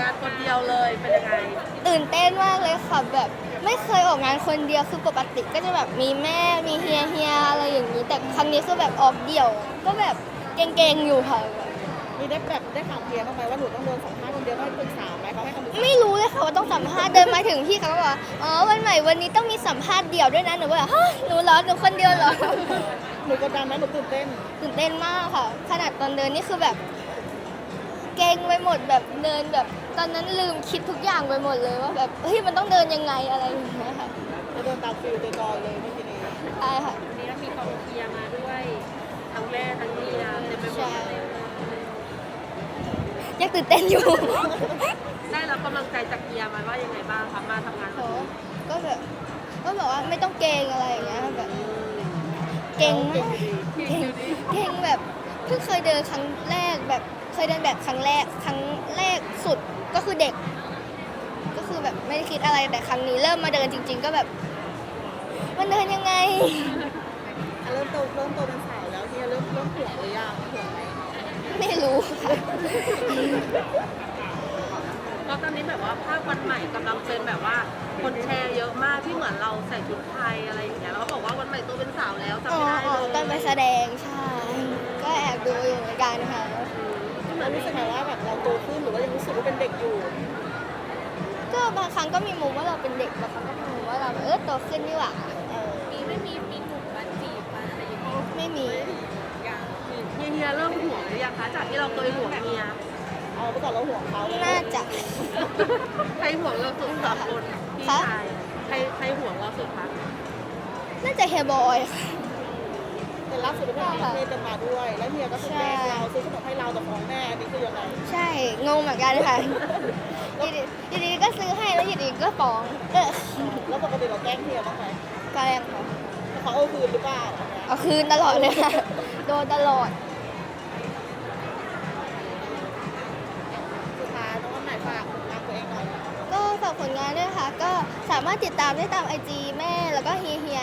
งานคนเดียวเลยเป็นยังไงตื่นเต้นมากเลยค่ะแบบไม่เคยออกงานคนเดียวคือปกติก็จะแบบมีแม่มีเฮียเฮียอะไรอย่างนี้ แต่ครั้งนี้ก็แบบออกเดี่ยว ก็แบบเก่งๆอยู่ค่ะ มีได้แบบได้ถามเฮียบ้างไหมว่าหนูต้องโดนสัมภาษณ์คนเดียวให้ปรสามไหมเขาให้คำปรึไม่รู้เลยค่ะว่าต้องสัมภาษณ์เดินมาถึงพี่เขาบอกว่าอ๋อวันใหม่วันนี้ต้องมีสัมภาษณ์เดี่ยวด้วยนะหนูก็แบบฮะหนูเหรอหนูคนเดียวเหรอหนูกดดันไหมหนูตื่นเต้นตื่นเต้นมากค่ะ ขนาดตอนเดินนี่คือแบบ เก่งไปหมดแบบเดินแบบ ตอนนั้นลืมคิดทุกอย่างไปหมดเลยว่าแบบเฮ้ยมันต้องเดินยังไงอะไรอย่างเงี้ยค่ะจะเดินตามฟิลเดินจอยเลยเมื่อกี้นี้ใช่ค่ะวันนี้ก็มีกองเชียร์มาด้วยทั้งแม่ทั้งเมียเต็มไปหมดเลยยังตื่นเต้นอยู่ ได้รับกำลังใจจากเมียมาว่ายังไงบ้างคะมาทำงานก็แบบก็บอกว่าไม่ต้องเกรงอะไรอย่างเงี้ยแบบเก่งมากเกงเก่งแบบ เพิ่งเคยเดินครั้งแรกแบบเคยเดินแบบครั้งแรกครั้งแรกสุดก็คือเด็ก ก็คือแบบไม่ได้คิดอะไรแต่ครั้งนี้เริ่มมาเดินจริง ๆ ก็แบบ มันเดินยังไง อะเริ่มโตเริ่มโตเป็นสาวแล้วเฮียเริ่มเริ่มห่วงหรือยังห่วงไหมไม่รู้ค่ะก็ตอนนี้แบบว่าภาพวันใหม่กำลังเป็นแบบว่าคนแชร์เยอะมากที่เหมือนเราใส่ชุดไทยอะไรอย่างเงี้ยแล้วก็บอกว่าวันใหม่โตเป็นสาวแล้วจำอ๋อไม่ได้อ๋อเลยตอนไปแสดงใช่ก็ แอบดูอยู่เหมือนกันค่ะแล้วรู้สึกไหมว่าแบบเราโตขึ้นหรือว่ายังรู้สึกว่าเป็นเด็กอยู่ ก็บางครั้งก็มีมุมว่าเราเป็นเด็กบางครั้งก็มีมุมว่าเราแบบเออโตขึ้นนี่หว่าเออมีไม่มีมีหนุ่มมาจีบมาอะไรอย่างเงี้ยไม่มีเฮียเฮียเริ่มห่วงหรือยังคะจากที่เราเคยห่วงเมียเอาไปก่อนเราห่วงเขาแล้วน่าจะใครห่วงเราสุดสามคนพี่คะชายใครใครห่วงเราสุดคะน่าจะเฮยบอยค่ะ แต่ล่าสุดเป็นเฮียจะมาด้วย แล้วเฮียก็คือแกล้งเราซื้อขนมให้เราแต่ของแม่นี่คือยังไงใช่ งงเหมือนกันค่ะอยู่ดีอยู่ดีก็ซื้อให้แล้วอยู่ดีก็ฟ้องเออแล้วปกติเราแกล้งเฮียบ้างไหมก็แรงค่ะเขาเอาคืนหรือเปล่าอันเนี้ยเอาคืนตลอดเลยค่ะ โดนตลอดสุดท้ายน้องวันไหนฝากผลงานตัวเองหน่อยก็ฝากผลงานด้วยค่ะ ก็สามารถติดตามได้ตามไอจีแม่แล้วก็เฮีย